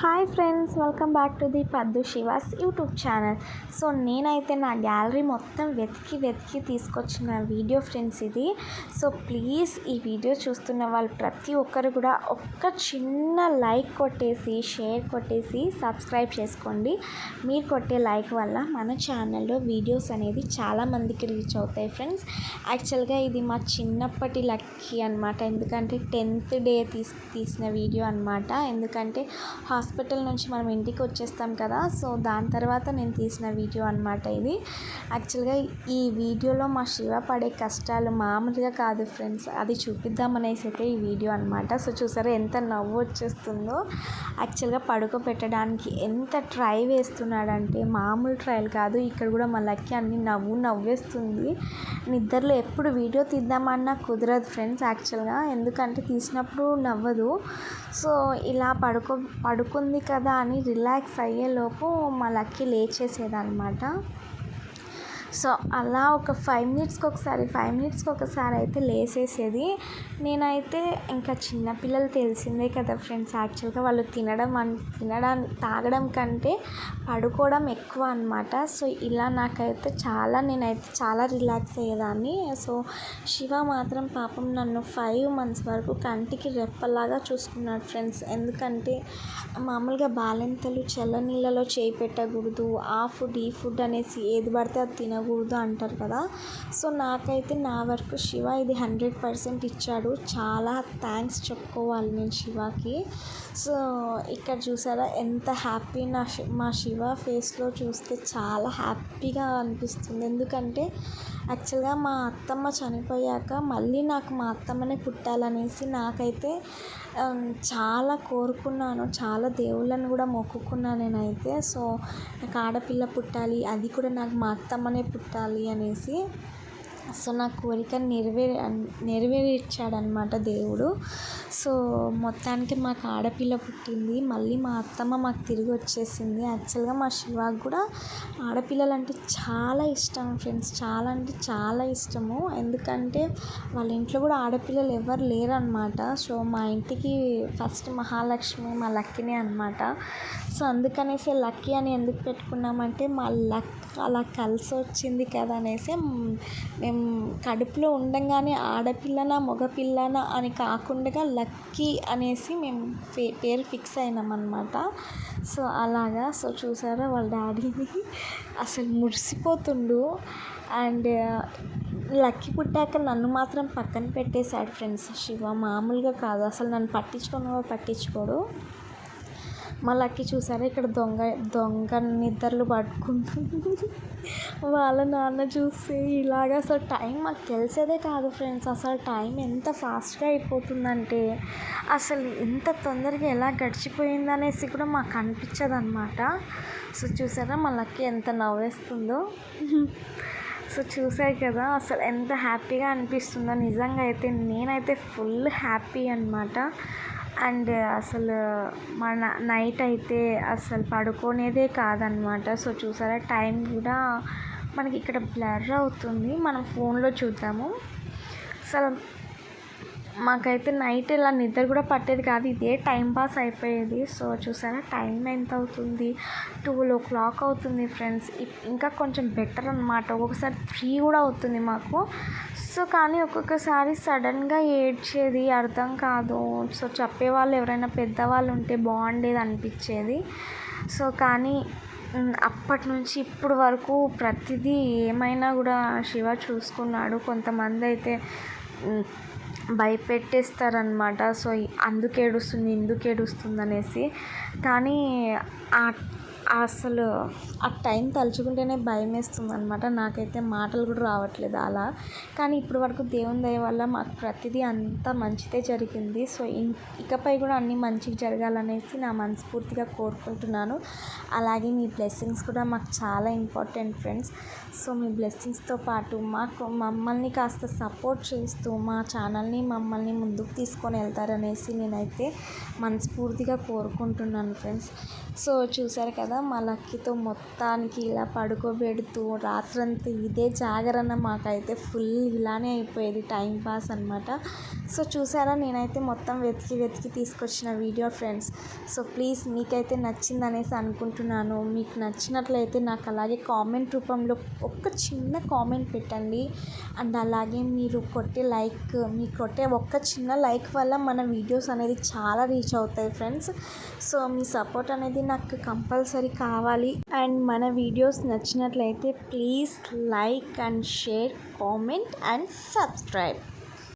Hi friends welcome back to the Paddu Shivas YouTube channel. So నేనైతే నా gallery మొత్తం వెతికి వెతికి తీసుకొచ్చిన వీడియో ఫ్రెండ్స్ ఇది. సో ప్లీజ్ ఈ వీడియో చూస్తున్న వాళ్ళు ప్రతి ఒక్కరు కూడా ఒక్క చిన్న లైక్ కొట్టేసి షేర్ కొట్టేసి సబ్స్క్రైబ్ చేసుకోండి. మీరు కొట్టే లైక్ వల్ల మన ఛానల్లో వీడియోస్ అనేది చాలామందికి రీచ్ అవుతాయి ఫ్రెండ్స్. యాక్చువల్గా ఇది మా చిన్నప్పటి లక్కీ అనమాట ఎందుకంటే టెన్త్ డే తీసి తీసిన వీడియో అనమాట ఎందుకంటే హాస్పిటల్ నుంచి మనం ఇంటికి వచ్చేస్తాం కదా సో దాని తర్వాత నేను తీసిన వీడియో అనమాట ఇది. యాక్చువల్గా ఈ వీడియోలో మా శివ పడే కష్టాలు మామూలుగా కాదు ఫ్రెండ్స్. అది చూపిద్దామనేసి అయితే ఈ వీడియో అనమాట సో చూసారా ఎంత నవ్వు వచ్చేస్తుందో. యాక్చువల్గా పడుకోబెట్టడానికి ఎంత ట్రై వేస్తున్నాడంటే మామూలు ట్రయల్ కాదు. ఇక్కడ కూడా మా లక్కి అన్ని నవ్వు నవ్వేస్తుంది. నిద్రలో ఎప్పుడు వీడియో తీద్దామన్నా కుదరదు ఫ్రెండ్స్ యాక్చువల్గా. ఎందుకంటే తీసినప్పుడు నవ్వదు. సో ఇలా పడుకో ఉంది కదా అని రిలాక్స్ అయ్యేలోపు మా లక్కీ లేచేసేదన్నమాట. సో అలా ఒక ఫైవ్ మినిట్స్కి ఒకసారి ఫైవ్ మినిట్స్కి ఒకసారి అయితే లేసేసేది. నేనైతే ఇంకా చిన్నపిల్లలు తెలిసిందే కదా ఫ్రెండ్స్ యాక్చువల్గా వాళ్ళు తినడం అన్ తినడం తాగడం కంటే పడుకోవడం ఎక్కువ అనమాట సో ఇలా నాకైతే చాలా నేనైతే చాలా రిలాక్స్ అయ్యేదాన్ని. సో శివ మాత్రం పాపం నన్ను ఫైవ్ మంత్స్ వరకు కంటికి రెప్పలాగా చూసుకున్నాడు ఫ్రెండ్స్. ఎందుకంటే మామూలుగా బాలింతలు చల్ల నీళ్ళలో చేయి పెట్టకూడదు. ఆ ఫుడ్ ఈ ఫుడ్ అనేసి ఏది పడితే అది ఉండకూడదు అంటారు కదా. సో నాకైతే నా వరకు శివ ఇది హండ్రెడ్ పర్సెంట్ ఇచ్చాడు. చాలా థ్యాంక్స్ చెప్పుకోవాలి నేను శివకి. సో ఇక్కడ చూసారా ఎంత హ్యాపీ నా మా శివ ఫేస్లో చూస్తే చాలా హ్యాపీగా అనిపిస్తుంది. ఎందుకంటే యాక్చువల్గా మా అత్తమ్మ చనిపోయాక మళ్ళీ నాకు మా అత్తమ్మనే పుట్టాలనేసి నాకైతే చాలా కోరుకున్నాను. చాలా దేవుళ్ళని కూడా మొక్కుకున్నాను నేనైతే. సో నాకు ఆడపిల్ల పుట్టాలి అది కూడా నాకు మా అత్తమ్మనే పుట్టాలి అనేసి సో నా కోరిక నెరవేరి నెరవేర్చాడనమాట దేవుడు. సో మొత్తానికి మాకు ఆడపిల్ల పుట్టింది. మళ్ళీ మా అత్తమ్మ మాకు తిరిగి వచ్చేసింది. యాక్చువల్గా మా శివాకి కూడా ఆడపిల్లలు అంటే చాలా ఇష్టం ఫ్రెండ్స్. చాలా అంటే చాలా ఇష్టము. ఎందుకంటే వాళ్ళ ఇంట్లో కూడా ఆడపిల్లలు ఎవరు లేరు అనమాట సో మా ఇంటికి ఫస్ట్ మహాలక్ష్మి మా లక్కీనే అనమాట సో అందుకనేసి లక్కీ అని ఎందుకు పెట్టుకున్నామంటే మా లక్ అలా కలిసి వచ్చింది కదా అనేసి మేము కడుపులో ఉండంగానే ఆడపిల్లనా మగపిల్లనా అని కాకుండా లక్కీ అనేసి మేము పే పేరు ఫిక్స్ అయినాం అనమాట సో అలాగా సో చూసారా వాళ్ళ డాడీని అసలు మురిసిపోతుండు. అండ్ లక్కీ పుట్టాక నన్ను మాత్రం పక్కన పెట్టేశాడు ఫ్రెండ్స్. శివ మామూలుగా కాదు. అసలు నన్ను పట్టించుకోను పట్టించుకోడు. మా లక్కీ చూసారా? ఇక్కడ దొంగ దొంగ నిద్రలు పట్టుకుంటుంది వాళ్ళ నాన్న చూసి ఇలాగ అసలు టైం మాకు తెలిసేదే కాదు ఫ్రెండ్స్. అసలు టైం ఎంత ఫాస్ట్గా అయిపోతుందంటే అసలు ఎంత తొందరగా ఎలా గడిచిపోయిందనేసి కూడా మాకు అనిపించదు అనమాట సో చూసారా మా లక్కీ ఎంత నవ్వేస్తుందో? సో చూసాయి కదా అసలు ఎంత హ్యాపీగా అనిపిస్తుందో. నిజంగా అయితే నేనైతే ఫుల్ హ్యాపీ అనమాట అండ్ అసలు మన నైట్ అయితే అసలు పడుకునేదే కాదనమాట. సో చూసారా టైం కూడా మనకి ఇక్కడ బ్లర్ అవుతుంది. మనం ఫోన్లో చూద్దాము. అసలు మాకైతే నైట్ ఇలా నిద్ర కూడా పట్టేది కాదు. ఇదే టైం పాస్ అయిపోయేది. సో చూసారా టైం ఎంత అవుతుంది ట్వెల్వ్ ఓ క్లాక్ అవుతుంది ఫ్రెండ్స్ ఇంకా కొంచెం బెటర్ అనమాట ఒక్కొక్కసారి త్రీ కూడా అవుతుంది మాకు. సో కానీ ఒక్కొక్కసారి సడన్గా ఏడ్చేది అర్థం కాదు. సో చెప్పేవాళ్ళు ఎవరైనా పెద్దవాళ్ళు ఉంటే బాగుండేది అనిపించేది. సో కానీ అప్పటి నుంచి ఇప్పుడు వరకు ప్రతిదీ ఏమైనా కూడా శివ చూసుకున్నాడు. కొంతమంది అయితే భయపెట్టేస్తారనమాట సో అందుకు ఏడుస్తుంది ఇందుకు ఏడుస్తుంది అనేసి కానీ అసలు ఆ టైం తలుచుకుంటేనే భయం వేస్తుంది అనమాట నాకైతే మాటలు కూడా రావట్లేదు అలా. కానీ ఇప్పటి వరకు దేవుని దయ వల్ల మాకు ప్రతిదీ అంతా మంచిదే జరిగింది. సో ఇకపై కూడా అన్నీ మంచిగా జరగాలనేసి నా మనస్ఫూర్తిగా కోరుకుంటున్నాను. అలాగే మీ బ్లెస్సింగ్స్ కూడా మాకు చాలా ఇంపార్టెంట్ ఫ్రెండ్స్. సో మీ బ్లెస్సింగ్స్తో పాటు మాకు మమ్మల్ని కాస్త సపోర్ట్ చేస్తూ మా ఛానల్ని మమ్మల్ని ముందుకు తీసుకొని వెళ్తారనేసి నేనైతే మనస్ఫూర్తిగా కోరుకుంటున్నాను ఫ్రెండ్స్. సో చూసారు కదా మా లక్కీతో మొత్తానికి ఇలా పడుకోబెడుతూ రాత్రంతా ఇదే జాగరణ మాకైతే ఫుల్ ఇలానే అయిపోయేది టైం పాస్ అనమాట సో చూసారా నేనైతే మొత్తం వెతికి వెతికి తీసుకొచ్చిన వీడియో ఫ్రెండ్స్. సో ప్లీజ్ మీకైతే నచ్చిందనేసి అనుకుంటున్నాను. మీకు నచ్చినట్లయితే నాకు అలాగే కామెంట్ రూపంలో ఒక్క చిన్న కామెంట్ పెట్టండి. అండ్ అలాగే మీరు కొట్టే లైక్ మీ కొట్టే ఒక్క చిన్న లైక్ వల్ల మన వీడియోస్ అనేది చాలా రీచ్ అవుతాయి ఫ్రెండ్స్. సో మీ సపోర్ట్ అనేది నాకు కంపల్సరీ కావాలి. అండ్ మన వీడియోస్ నచ్చినట్లయితే please like and share comment and subscribe.